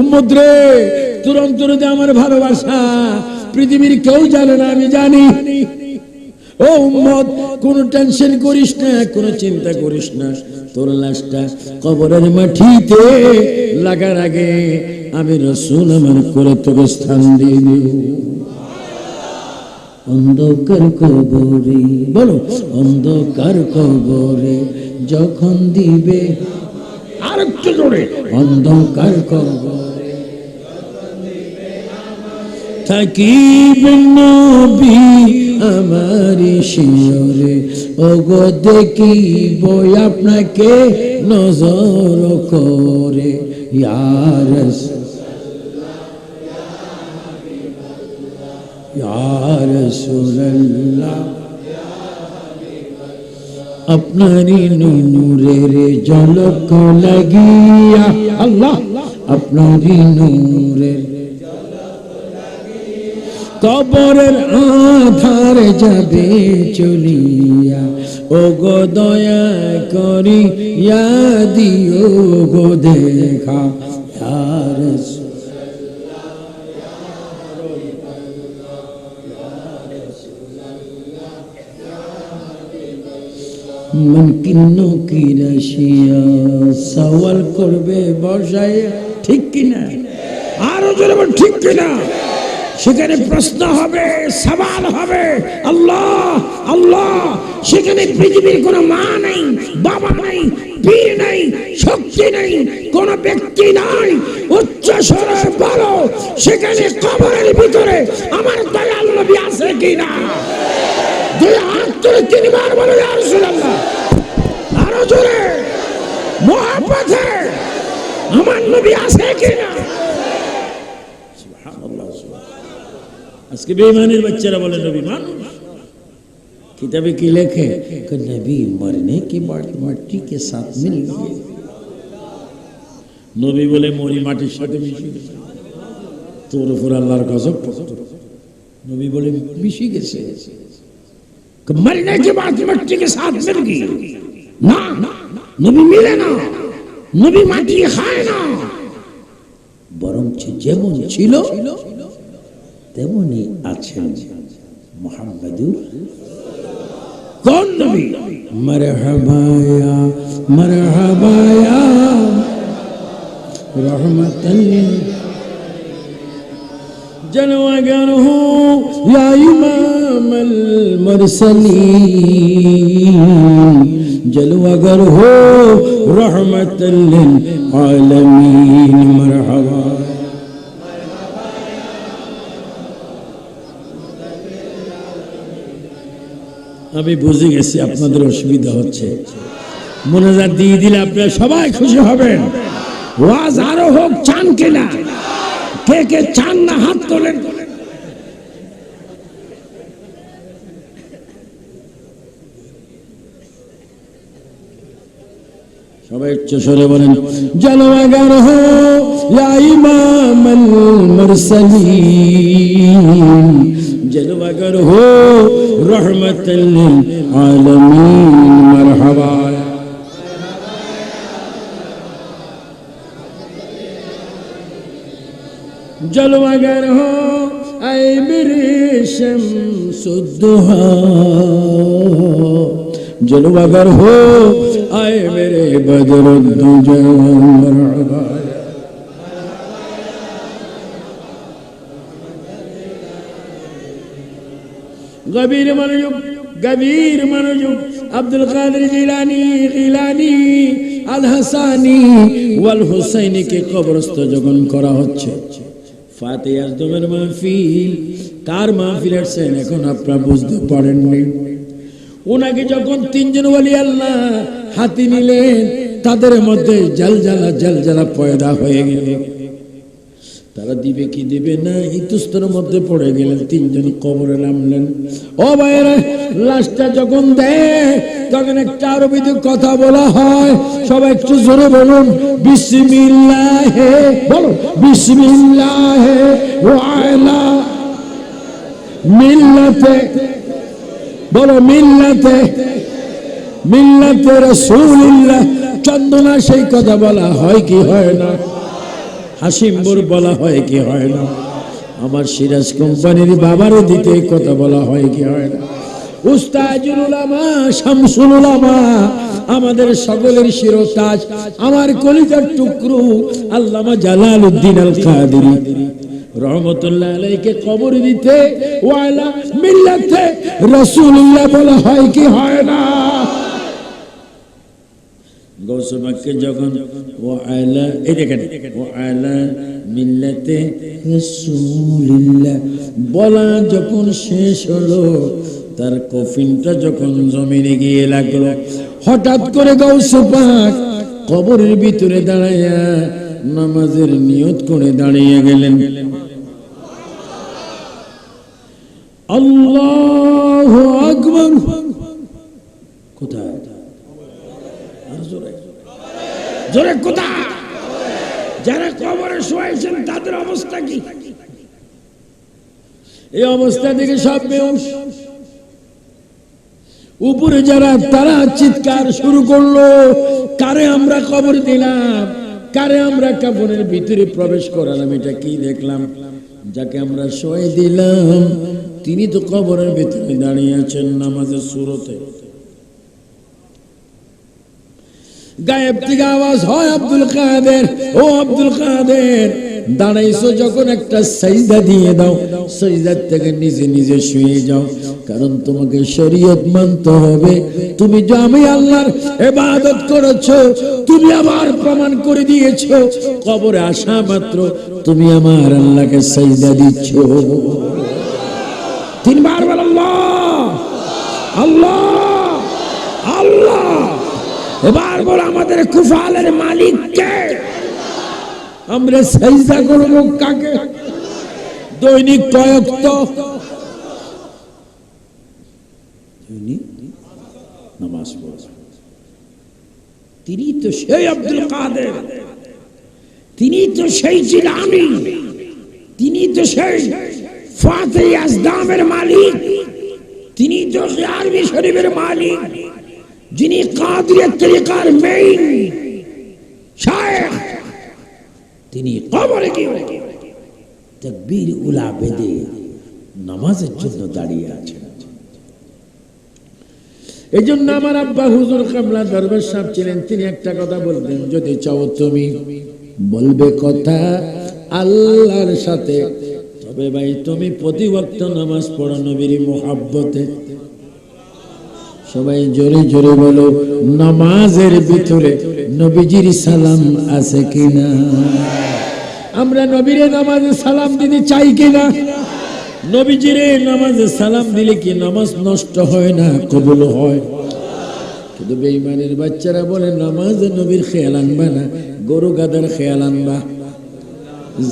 উম্মত রে তোর অন্তরে আমার ভালোবাসা পৃথিবীর কেউ জানে না আমি জানি। ও উম্মত কোনো টেনশন করিস না কোনো চিন্তা করিস না। তোর লাশটা কবরের মাটিতে লাগার আগে আমি রসুল আমার করে তোকে স্থান দিয়ে দিব। অন্ধকার কবরে বলো অন্ধকার কবরে যখন দিবে আর একটু জোরে। অন্ধকার কবরে। থাকিবেন নবী আমার শিয়রে ওগো দেখিব আপনাকে নজর করে। ইয়ার ইয়ার সুরল্লাহ আপনারই নূরের জলক লাগিয়া আল্লাহ, আপনারই নূরের কবরের আধার যাবে চলিয়া। ও গো দয়া করি দিও গো দেখা। ইয়ার মনকিন্ন কি রাশিয়া সওয়াল করবে বসাইয়া, ঠিক কিনা? আরও জোরে ঠিক কিনা? সেখানে প্রশ্ন হবে সবাল হবে, আল্লাহ আল্লাহ, সেখানে পৃথিবীর কোনো মা নেই, বাবা নেই বীর নেই, শক্তি নেই, কোন ব্যক্তি নাই, উচ্চ স্বরে বলো, সেখানে কবরের ভিতরে আমার দয়াল নবী আছে কিনা? দুই হাত তুলে তিনবার বলো রাসূলুল্লাহ। আরও জোরে, মহাপথে আমার নবী আছে কিনা? আজকে বেইমানের বাচ্চারা বলে নবী মানুষ কিতাবে কি লেখে নবী মরনে কি মাটি কে সাথ মিল গিয়ে নবী বলে মরি মাটির সাথে মিশে গেছে তোর উপর আল্লাহর গজব নবী বলে মিশে গেছে মরনে কি বাদ মাটি কে সাথ মিল গিয়ে না নবী মিলে না নবী মাটি খায় না বরং যেমন ছিল তেমনি আছেন মোহাম্মদুর কোন নবী মারহাবায়া মারহাবায়া। রহমাতাল جنوغره يا إمام المرسلين جلوغره رحمة للعالمين مرحبا আমি বুঝে গেছি আপনাদের অসুবিধা হচ্ছে। মনোজাত দিয়ে দিলে আপনারা সবাই খুশি হবেন। ওয়াজ আরও হোক, চান কিনা? কে কে চান না, হাত তোলেন। সবাই উচ্চ স্বরে বলেন জলওয়াগার হো ইমামাল মুরসালিন। जलवागर हो रहमत आलमीन मरहबा जलवागर हो ऐ मेरेशम सुदुहा जलवागर हो आए मेरे बदरुद्दुजा मरहबा গভীর মনোযোগ গভীর মনোযোগ। আব্দুল কাদের জিলানি আল হাসানি ওয়াল হুসাইনিকে কবরস্থ যখন করা হচ্ছে ফাতে আজদমের মাহফিল কার মাহফিল আসছেন এখন আপনারা বুঝতে পারেননি। ওনাকে যখন তিনজন ওয়ালি আল্লাহ হাতি নিলেন, তাদের মধ্যে জলজালা জলজালা পয়দা হয়ে গেল। তারা দিবে কি দিবে না ইতুস্তর মধ্যে পড়ে গেলেন, তিনজন কবরে নামলেন। ও ভাইরা লাশটা যখন দেয়, তখন একটা আরবিতে কথা বলা হয়। সবাই একটু জোরে বলুন, বিসমিল্লাহ, বলো, বিসমিল্লাহ ওয়ালা মিল্লাতে, বলো, মিল্লাতে মিল্লাতে রাসূলুল্লাহ। চন্দনা সেই কথা বলা হয় কি হয় না? হাসিমপুর বলা হয় কি হয় না? আমার সিরাজ কোম্পানির বাবারও দিতে কথা বলা হয় কি হয় না? আমাদের সকলের শিরোতাজ, আমার কলিজার টুকরু, আল্লামা জালাল উদ্দিন আল কাদেরি রহমতুল্লাহ আলাইকে কবর দিতে, ওয়ালা বলা হয় কি হয় না? গৌসবাককে যখন ও আয়লা এই দেখেন ও আয়লা মিল্লাতে বলা যখন শেষ হলো, তার কফিনটা যখন জমিনে গিয়ে লাগল, হঠাৎ করে গৌসে পাক কবরের ভিতরে দাঁড়াইয়া নামাজের নিয়ত করে দাঁড়িয়ে গেলেন। আল্লাহ আকবর। কোথায় আর জোরে জোরে কোথায় যারা কবরে শোয়াইছেন, তাদের অবস্থা কি? এই অবস্থা থেকে সব বেউস উপরে যারা, তারা চিৎকার শুরু করল, কারে আমরা কবর দিলাম? কারে আমরা কবরের ভিতরে প্রবেশ করালাম? এটা কি দেখলাম? যাকে আমরা শোয়াই দিলাম, তিনি তো কবরের ভিতরে দাঁড়িয়ে আছেন নামাজের সুরতে। গায়েব থেকে আওয়াজ হয় আব্দুল কাদের? ও আব্দুল কাদের, দাঁড়াইছো যখন একটা সাইদা দিয়ে দাও সাইদার থেকে নিজে নিজে শুয়ে যাও, কারণ তোমাকে শরীয়ত মানতে হবে। তুমি যে আমি আল্লাহর ইবাদত করেছ, তুমি আমার প্রমাণ করে দিয়েছ, কবরে আসা মাত্র তুমি আমার আল্লাহকে সাইদা দিচ্ছ। তিনবার বল আল্লাহ। আল্লাহ। আমাদের কুফালের মালিক কে? আমরা করব কাকে? দৈনিক কয়েক তো। তিনি তো সেই আব্দুল কাদের। তিনি তো সেই জিলানি তিনি তো সেই ফাতে মালিক। তিনি তো আরবি শরীফের মালিক। যিনি কাদিরের তরিকার মেইন তিনি কবরে গিয়ে তাকবীর উলা নামাজের জন্য দাঁড়িয়ে আছেন। এই জন্য আমার আব্বা হুজুর কামলা দরবার সাহেব ছিলেন, তিনি একটা কথা বলতেন যদি চাও তুমি বলবে কথা আল্লাহর সাথে। তবে ভাই, তুমি প্রতি নামাজ পড়ো নবীর মোহাব্বতে সবাই জোরে জোরে বলো, নামাজের ভিতরে নবীজির সালাম আছে কিনা? আমরা নবীরে নামাজে সালাম দিতে চাই কিনা? নবীজিরে নামাজে সালাম দিলে কি নামাজ নষ্ট হয় না, কবুল হয়? কিন্তু বেঈমানের বাচ্চারা বলে, নামাজে নবীর খেয়াল আনবা না, গরু গাদার খেয়াল আনবা,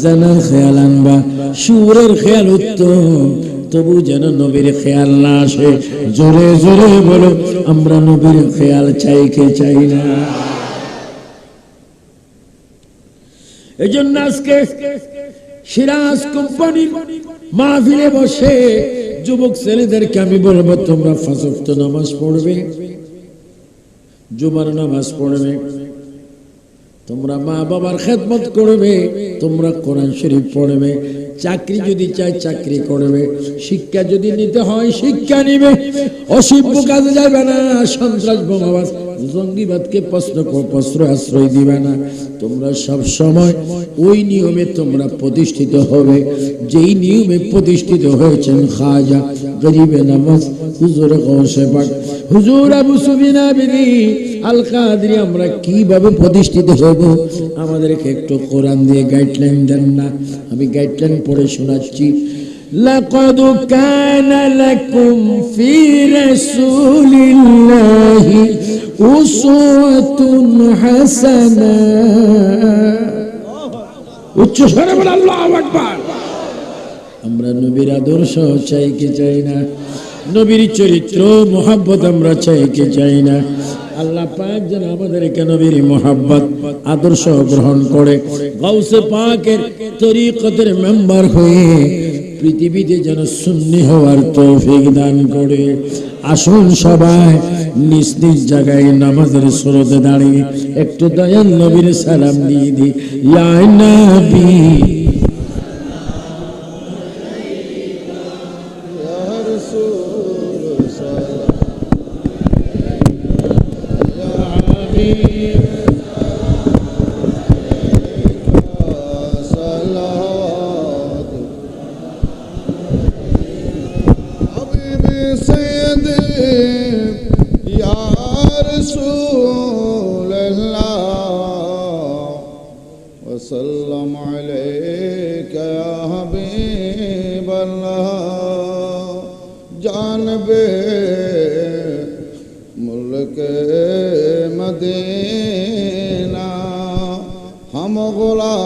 জানার খেয়াল আনবা সুরের খেয়াল উত্তম। তবু যেন নবীর খেয়াল না আসে। জোরে জোরে বলো, আমরা নবীর খেয়াল চাই কে চাই না? আজকে সিরাজ মাহফিলে বসে যুবক ছেলেদেরকে আমি বলব, তোমরা নামাজ পড়বে। জুমার নামাজ পড়বে। তোমরা মা বাবার খেদমত করবে, তোমরা কোরআন শরীফ পড়বে। চাকরি যদি চাই চাকরি করবে, শিক্ষা যদি নিতে হয় শিক্ষা নিবে। অসভ্য কাজে যাবে না, সন্ত্রাস বোমাবাস জঙ্গিবাদকে প্রশ্ন প্রশ্রয় আশ্রয় দিবে না। তোমরা সব সময় ওই নিয়মে তোমরা প্রতিষ্ঠিত হবে। যেই নিয়মে প্রতিষ্ঠিত হয়েছেন খাজা, গরিবে নামাজ, হুজুর হুজুর আবু সুবিনা বিদি আল কাদরি আমরা কিভাবে প্রতিষ্ঠিত হব আমাদেরকে একটু কোরআন দিয়ে গাইডলাইন দেন না আমি গাইডলাইন পড়ে শোনাচ্ছি لقد كان لكم في رسول الله أسوة حسنة উচ্চ স্বরে বলে আল্লাহ আকবার আমরা নবীর আদর্শ চাই কি চাই না নবীর চরিত্র মোহাব্বত আমরা চাই কি চাই না আল্লাহ পাক যেন আমাদেরকে নবীর মোহাব্বত, আদর্শ গ্রহণ করে গৌসে পাকের তরিকতের মেম্বার হয়ে পৃথিবীতে যেন সুন্নি হওয়ার তৌফিক দান করে। আসুন সবাই নিজ নিজ জায়গায় নামাজের স্রোতে দাঁড়িয়ে একটু দয়াল নবীর সালাম দিয়ে দি নবী مدینہ ہم غلاموں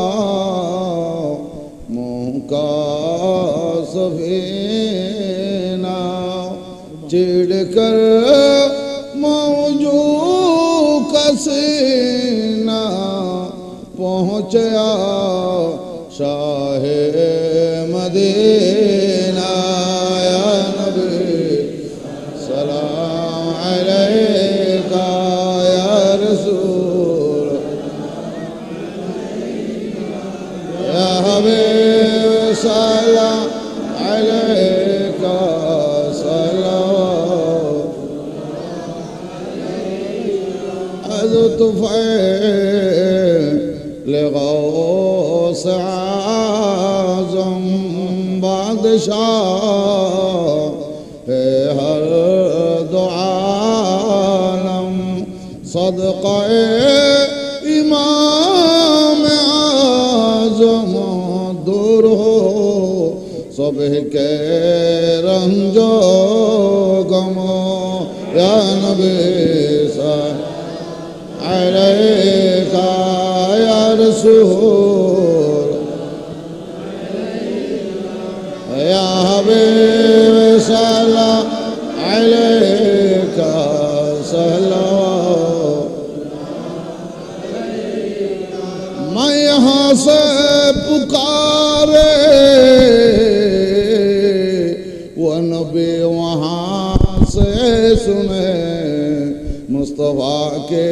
کا سفینہ چڑ کر موجو کا پہنچیا طفيل لغوص عظم بعد شعر هرد عالم صدق امام اعظم دور ہو صبح کے رنجو گمو یا نبی إليك يا رسول يا حبيب سلام عليك سلام میں یہاں سے پکارے وہ نبی وہاں سے سنے مصطفیٰ کے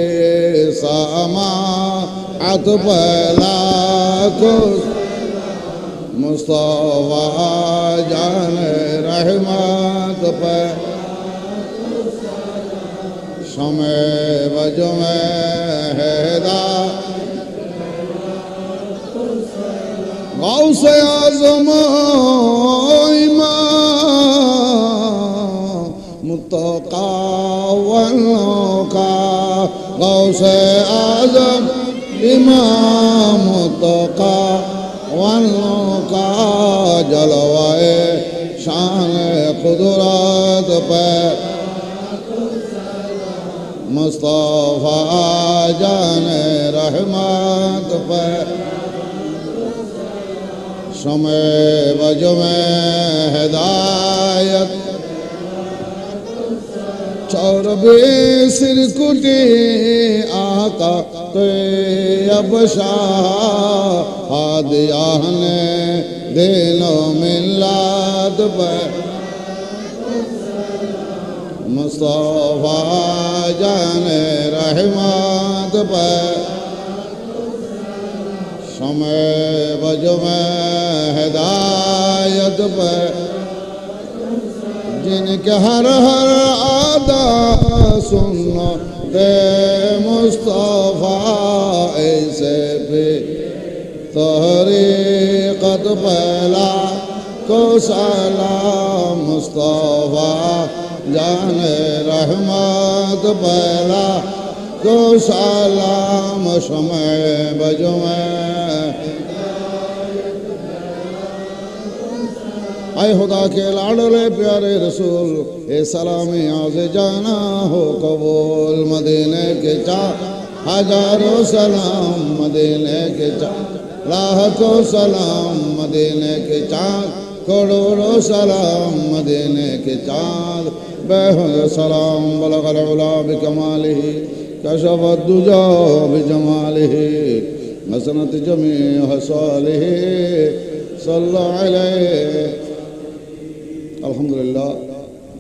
سماعت بلا کس مصطفیٰ جان رحمت پر شمع بجمع ہدایت غوث اعظم امام متقا والنوکا غوث ইমামত کا جلوائے شان قدرت پہ مصطفیٰ جان رحمت پہ شمع بجم ہدایت چور بھی سرکٹی آقا अबशाद ने दिलो मिलाद मुस्तफा जान रहमाद समय बज में हिदायत पर जिनके हर हर आदा सुनो পে মুস্তফা এসে পে তহরে কত পেলা কোশালা মুস্তফা জান রহমত পেলা কোশালা সময় বজমে اے خدا کے لاڈلے پیارے رسول، اے سلام آز جانا ہو قبول مدینے کے چا، ہزاروں سلام مدینے کے چا، لاکھوں سلام مدینے کے چاند کروڑوں سلام مدینے کے چاند بے سلام بلغ العلا بکمالہ، کشف الدجا بجمالہ حسنت جمیع حصالہ، صلی اللہ علیہ আলহামদুলিল্লাহ,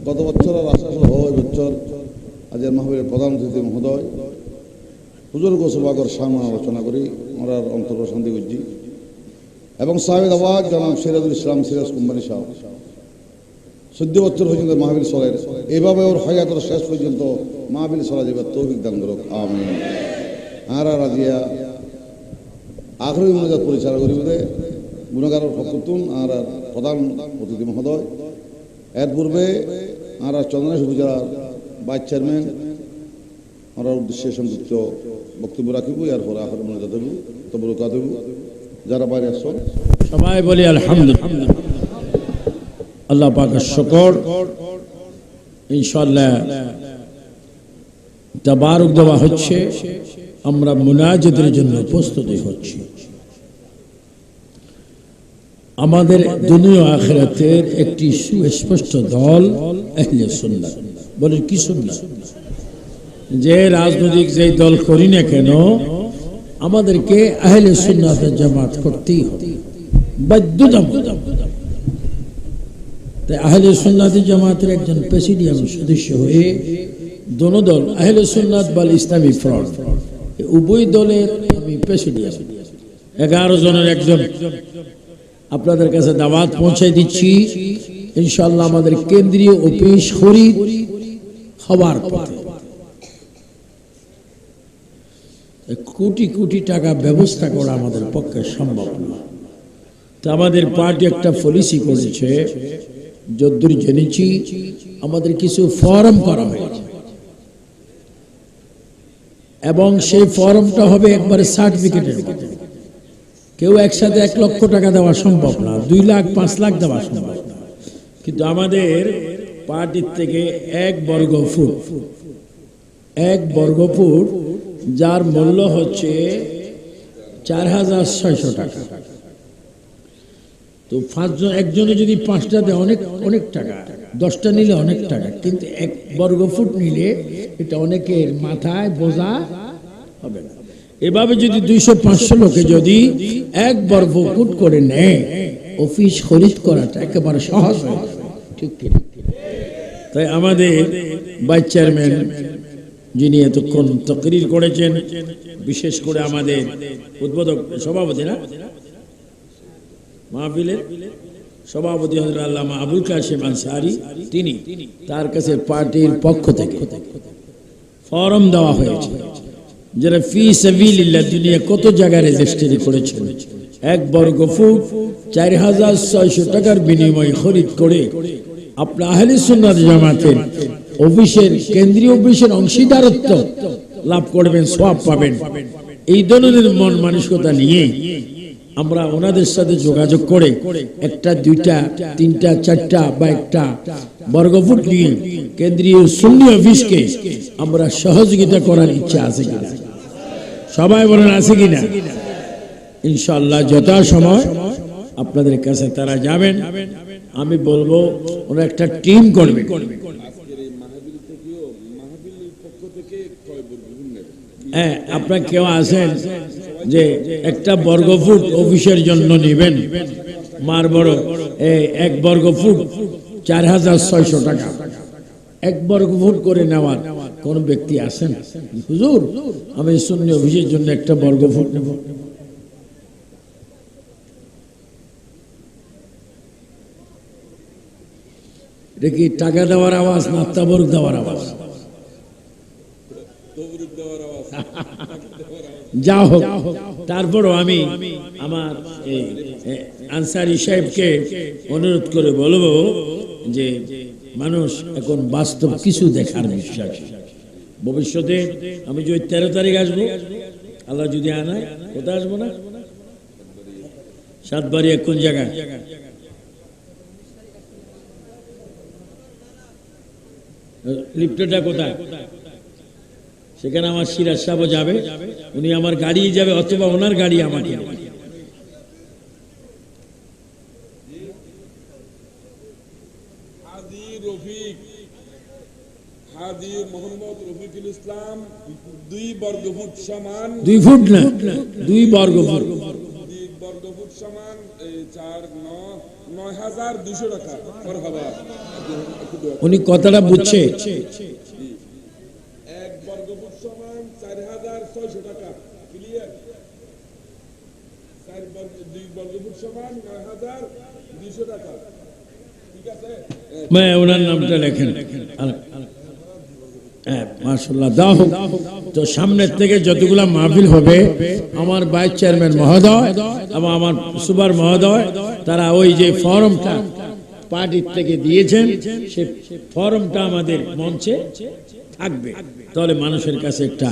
গত বছর আর আশা আসলে হয় বছর আজের মাহবীরের প্রধান অতিথি মহোদয়, হুজুর গোসবাগর সামনে আলোচনা করি, আমরা অন্তর শান্তি করছি। এবং সাহেদ আওয়াজ জনাব সিরাজুল ইসলাম সিরাজ কুম্বানি সাহ চোদ্দ বছর পর্যন্ত মাহবিল চলের এইভাবে ওর হয়াতর শেষ পর্যন্ত মাহবিল চলা যাবে, তৌফিক দান করুক আমি আর আর আজিয়া আখরি মনোজাত পরিচালনা করিবে গুণগারের ফকতুন আর প্রধান অতিথি মহোদয়। এর পূর্বে আর চন্দনেশ উপজেলার ভাইস চেয়ারম্যান, আমরা উদ্দেশ্যে সংযুক্ত বক্তব্য রাখিব। এর পরে দেব তবরুকা দেব যারা বাইরে আসছেন সবাই বলি আলহামদুলিল্লাহ। আল্লাহ পাকের শকর। ইনশাল্লাহ তাবারক দেওয়া হচ্ছে। আমরা মুনাজাতের জন্য প্রস্তুতি হচ্ছি। আমাদের দুনিয়া আখেরাতের একটি সুস্পষ্ট দল আহলে সুন্নাত। বলে কি সুন্নাত? যে রাজনৈতিক যে দল করি না কেন, আমাদেরকে আহলে সুন্নাতের জামাত করতেই হবে। বাধ্যতামূলক। তাই আহলে সুন্নাতি জামাতের একজন প্রেসিডিয়াম সদস্য হয়ে দোনো দল, আহলে সুন্নাত বাল ইসলামী ফ্রন্ট উভয় দলের আমি প্রেসিডিয়াম। এগারো জনের একজন। আপনাদের কাছে দাওয়াত পৌঁছে দিচ্ছি। ইনশাল্লাহ আমাদের কেন্দ্রীয় অফিস খরিদ হবার পথে। কোটি কোটি টাকা ব্যবস্থা করা আমাদের পক্ষে সম্ভব না। তা আমাদের পার্টি একটা পলিসি করেছে, যদ্দূর জেনেছি, আমাদের কিছু ফর্ম করা হয়েছে। এবং সেই ফর্মটা হবে একবারে সার্টিফিকেটের মতো কেউ একসাথে এক লক্ষ টাকা দেওয়া সম্ভব না, দুই লাখ, পাঁচ লাখ দেওয়া সম্ভব। কিন্তু আমাদের পার্টির থেকে এক বর্গ ফুট, এক বর্গ ফুট, যার মূল্য হচ্ছে চার হাজার ছয়শো টাকা। তো পাঁচজন, একজনে যদি পাঁচটা দেয় অনেক অনেক টাকা, দশটা নিলে অনেক টাকা, কিন্তু এক বর্গ ফুট নিলে এটা অনেকের মাথায় বোঝা হবে না। এভাবে যদি দুইশো পাঁচশো লোকে যদি এক বর্গ করে নেয়, অফিস খরিদ করাটা একেবারে সহজ ঠিক তাই আমাদের ভাইস চেয়ারম্যান যিনি এতক্ষণ তকরির করেছেন, বিশেষ করে আমাদের উদ্বোধক সভাপতি না? মাহফিলের সভাপতি হজরত আল্লামা আবুল কাশেম আনসারি, তিনি তার কাছে পার্টির পক্ষ থেকে ফরম দেওয়া হয়েছে। যারা ফি সাবিলিল্লাহ দুনিয়া কত জায়গায় রেজিস্ট্রি করেছেন? এক বর্গ ফুট, চার হাজার ছয়শো টাকার বিনিময়ে খরিদ করে আপনার আহলে সুন্নাত জামাতের অফিসের, কেন্দ্রীয় অফিসের অংশীদারত্ব লাভ করবেন সব পাবেন। এই ধরনের মন মানসিকতা নিয়ে আমরা ওনাদের সাথে যোগাযোগ করে একটা, দুইটা, তিনটা, চারটা বা একটা বর্গফুট নিয়ে কেন্দ্রীয় সুন্নি অফিসকে আমরা সহযোগিতা করার ইচ্ছা আছে কিনা? সবাই বলেন, আছে কিনা? ইনশাল্লাহ যথা সময় আপনাদের কাছে তারা যাবেন। আমি বলব, ওরা একটা টিম করবে। হ্যাঁ আপনার কেউ আছেন যে একটা বর্গফুট অফিসের জন্য নেবেন মার বড় এক বর্গফুট চার হাজার ছয়শো টাকা। এক বর্গফুট করে নেওয়ার। কোন ব্যক্তি আছেন হুজুর, আমি শূন্য অফিসের জন্য একটা বর্গফুট নেব। এটা কি টাকা দেওয়ার আওয়াজ না তাবরক দেওয়ার আওয়াজ? যা হোক, তারপরও আমি আমার আনসারি সাহেবকে অনুরোধ করে বলব যে মানুষ এখন বাস্তব কিছু দেখার বিশ্বাস ভবিষ্যতে আমি যে তেরো তারিখ আসব, আল্লাহ যদি আনায়, কোথায় আসব না? সাতবাড়ি কোন জায়গায় লিফটটা কোথায়? সেখানে আমার সিরাজ সাহেব যাবে, উনি আমার গাড়ি যাবে, অথবা ওনার গাড়ি নেবে। হাজি রফিক, হাজি মোহাম্মদ ইসলাম দুই বর্গ সমান দুই ফুট না? দুই বর্গ দুই বর্গ ফুট ফুট সমান চার নয় হাজার দুশো টাকা। উনি কথাটা বুঝছে। এক বর্গ সমান চার হাজার ছয়শো টাকা। ক্লিয়ার? বর্গ দুই বর্গ ফুট সমান নয় হাজার দুইশো টাকা। ঠিক আছে? ওনার নামটা লেখেন। হ্যাঁ। মার্শাল্লাহ দাও তো সামনের থেকে যতগুলা মাহফিল হবে, আমার ভাইস চেয়ারম্যান মহোদয় এবং আমার সুপার মহোদয়, তারা ওই যে ফর্মটা পার্টির থেকে দিয়েছেন, সে ফর্মটা আমাদের মঞ্চে থাকবে। তাহলে মানুষের কাছে একটা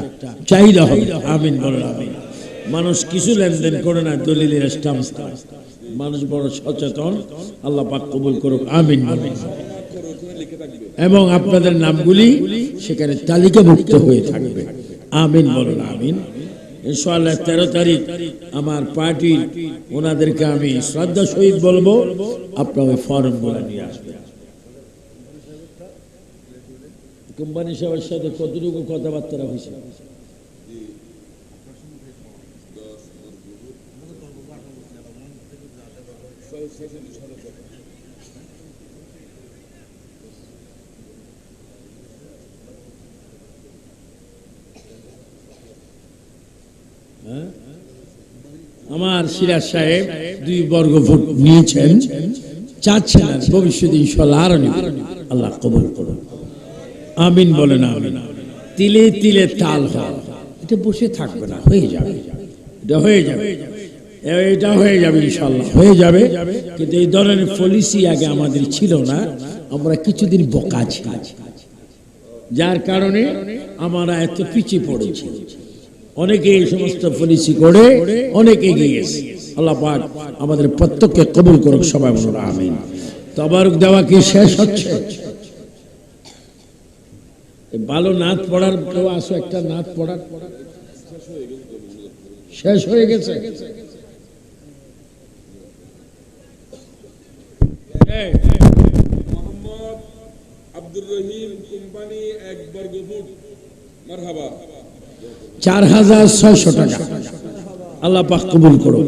চাহিদা হবে। আমিন মানুষ কিছু লেনদেন করে না, দলিলের মানুষ বড় সচেতন। আল্লাহ পাক কবুল করুক, আমিন আমিন এবং আপনাদের নামগুলি সেখানে তালিকাভুক্ত হয়ে থাকবে। আমিন বলুন, আমিন। ইনশাআল্লাহ তেরো তারিখ আমার পার্টির ওনাদেরকে আমি শ্রদ্ধা সহিত বলব ফর্মগুলো নিয়ে আসবেন। কোম্পানি সবার সাথে কতটুকু কথাবার্তা হয়েছে? হ্যাঁ? আমার সিরাজ সাহেব দুই বর্গ ফুট নিয়েছেন। চাচ্ছেন আর ভবিষ্যতে আল্লাহ কবুল করুন। আমিন বলেন আমিন। তিলে তিলে তাল হয়। এটা বসে থাকবে না, হয়ে যাবে। এটা হয়ে যাবে। এটা হয়ে যাবে ইনশাল্লাহ হয়ে যাবে। কিন্তু এই ধরনের পলিসি আগে আমাদের ছিল না। আমরা কিছুদিন বোকা ছিলাম। যার কারণে আমরা এত পিছিয়ে পড়েছি। অনেকে এই সমস্ত পলিসি করে, অনেক এগিয়ে গেছে। আল্লাহ পাক আমাদের প্রত্যেককে কবুল করুক সবাই বলুন, আমিন। তবারক দেওয়া কি শেষ হচ্ছে? ভালো নাচ পড়ার কেউ আসো একটা নাচ পড়ার? শেষ হয়ে গেছে? মোহাম্মদ আব্দুর রহিম কোম্পানি এক বর্গ ফুট মারহাবা। চার হাজার ছয়শো টাকা। আল্লাহ পাক কবুল করো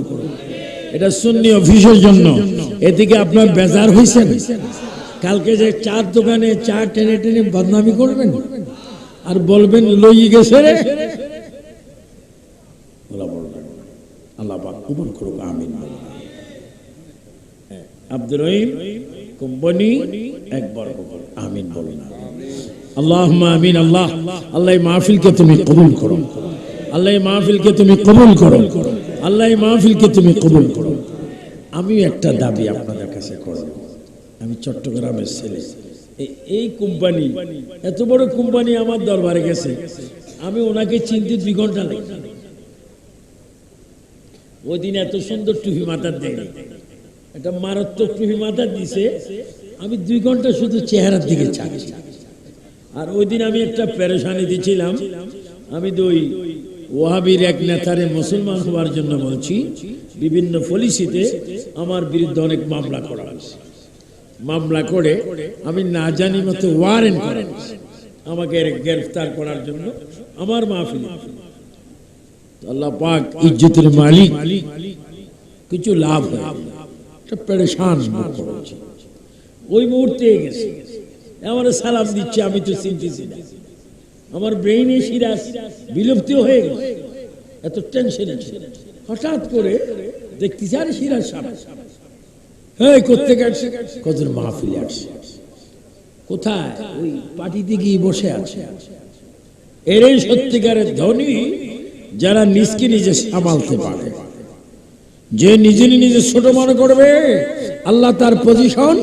এটা সুন্নি অফিসের জন্য। এদিকে আপনার বেজার হয়েছেন কালকে যে চার দোকানে চা টেনে টেনে বদনামি করবেন? আর বলবেন লই গেছে রে। আল্লাহ পাক কবুল করুক আমিন। হ্যাঁ, আব্দুর রহিম কোম্পানি আমিন বলুন। আল্লাহ আমিন, আল্লাহ। আল্লাহ মাহফিলকে তুমি কবুল করো। আল্লাহ মাহফিলকে তুমি কবুল করো। আল্লাহ মাহফিলকে তুমি কবুল করো। আমিও একটা দাবি আপনাদের কাছে করব। আমি চট্টগ্রামের ছেলে। এই- কোম্পানি, এত বড় কোম্পানি আমার দরবারে গেছে। আমি ওনাকে চিনতে দুই ঘণ্টা লেগে ওই দিন এত সুন্দর টুপি মাথার দেয়নি একটা মারাত্মক টুপি মাথার দিছে। আমি দুই ঘণ্টা শুধু চেহারার দিকে চাচ্ছি আর ওই দিন আমি একটা পেরেশানি দিছিলাম। আমি তো ওই ওয়াহাবির এক নেতারে মুসলমান হওয়ার জন্য বলছি, বিভিন্ন পলিসিতে আমার বিরুদ্ধে অনেক মামলা করা হয়েছে। মামলা করে আমি না জানি মতো ওয়ারেন্ট করা হয়েছে। আমাকে গ্রেফতার করার জন্য আমার মাহফিল। আল্লাহ পাক ইজ্জতের মালিক, কিছু লাভ হয় একটা ওই মুহূর্তে গেছে। আমার সালাম দিচ্ছে, আমি তো চিনতেছি না। আমার ব্রেইনে সিরাজ বিলুপ্ত হয়ে গেছে। এত টেনশন হঠাৎ করে দেখতেছি, আরে সিরাজ সাহেব। হ্যাঁ করতে গেছে মাহফিলে আসছে। কোথায়? ওই পার্টিতে গিয়ে বসে আছে। এরই সত্যিকারের ধনী যারা নিজকে নিজে সামালতে পারে। যে নিজে নিজে ছোট মনে করবে, আল্লাহ তার পজিশন